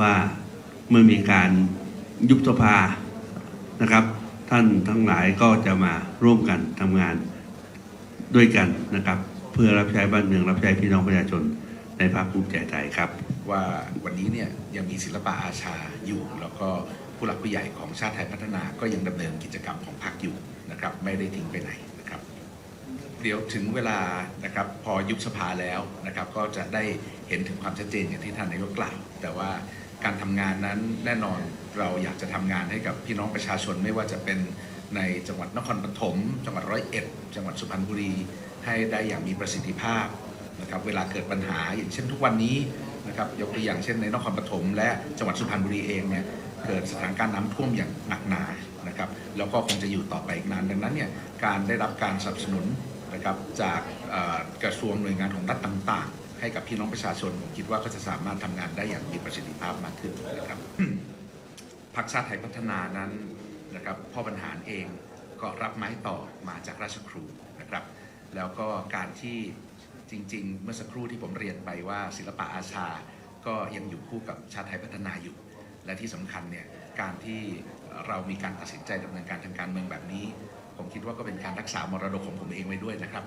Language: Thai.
ว่าเมื่อมีการยุบสภานะครับ ท่านทั้งหลายก็จะมาร่วมกันทำงานด้วยกันนะครับ เพื่อรับใช้บ้านเมืองรับใช้พี่น้องประชาชนในภาคภูมิใจไทยครับ ว่าวันนี้เนี่ยยังมีศิลปะอาชาอยู่ แล้วก็ผู้หลักผู้ใหญ่ของชาติไทยพัฒนาก็ยังดำเนินกิจกรรมของพรรคอยู่นะครับ ไม่ได้ทิ้งไปไหนนะครับ เดี๋ยวถึงเวลานะครับพอยุบสภาแล้วนะครับ ก็จะได้เห็นถึงความชัดเจนอย่างที่ท่านนายกกล่าว แต่ว่า การทำงานนั้นแน่นอนเราอยากจะทำงานให้กับพี่น้องประชาชนไม่ว่าจะเป็นในจังหวัดนครปฐมจังหวัดร้อยเอ็ด จังหวัดสุพรรณบุรี ให้ได้อย่างมีประสิทธิภาพนะครับเวลาเกิดปัญหาอย่างเช่นทุกวันนี้นะครับยกตัวอย่างเช่นในนครปฐมและจังหวัดสุพรรณบุรีเองเนี่ยเกิดสถานการณ์น้ำท่วมอย่างหนักหนานะครับแล้วก็คงจะอยู่ต่อไปอีกนานดังนั้นเนี่ยการได้รับการสนับสนุนนะครับจากกระทรวงหน่วยงานของรัฐต่างๆ ให้กับพี่น้องประชาชนผมคิดว่าก็จะสามารถทำงานได้อย่างมีประสิทธิภาพมากขึ้นนะครับพรรคชาติไทยพัฒนานั้นนะครับพ่อบรรหารเองก็รับไม้ต่อมาจากราชครูนะครับ แล้วก็การที่จริง ๆ เมื่อสักครู่ที่ผมเรียนไปว่า ศิลปะอาชาก็ยังอยู่คู่กับชาติไทยพัฒนาอยู่ และที่สำคัญเนี่ยการที่เรามีการตัดสินใจดำเนินการทางการเมืองแบบนี้ ผมคิดว่าก็เป็นการรักษามรดกของผมเองไว้ด้วยนะครับ